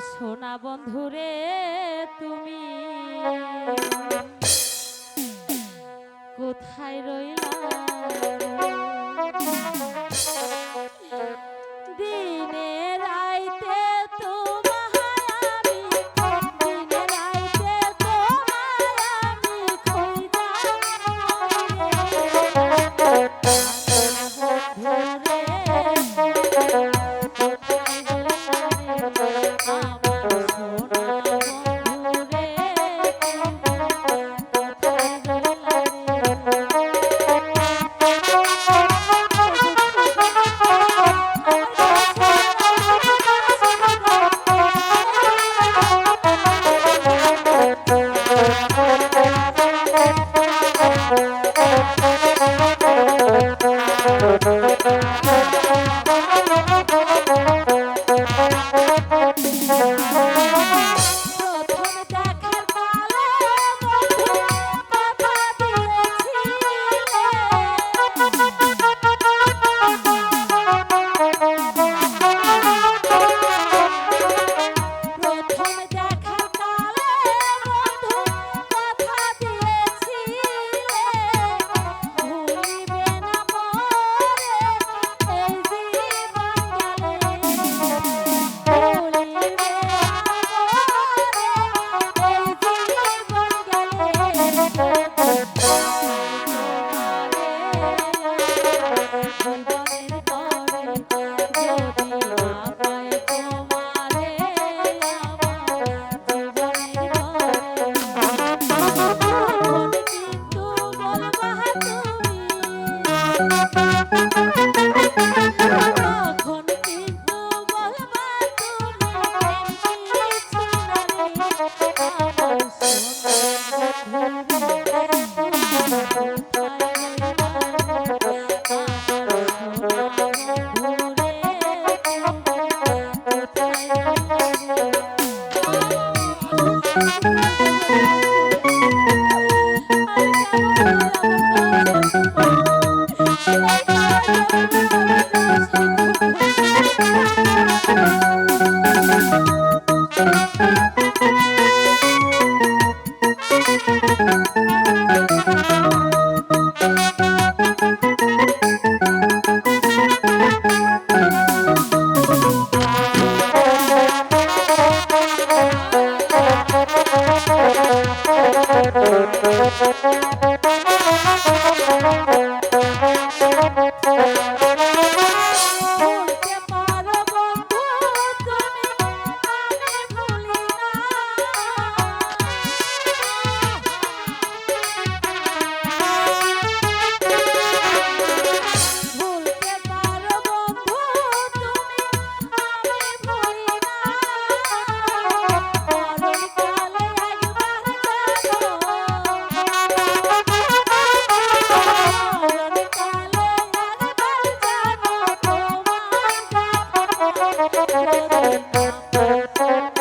সোনা বন্ধুরে তুমি। কোথায় রইলা? দিনের Thank you. Thank you. Thank you.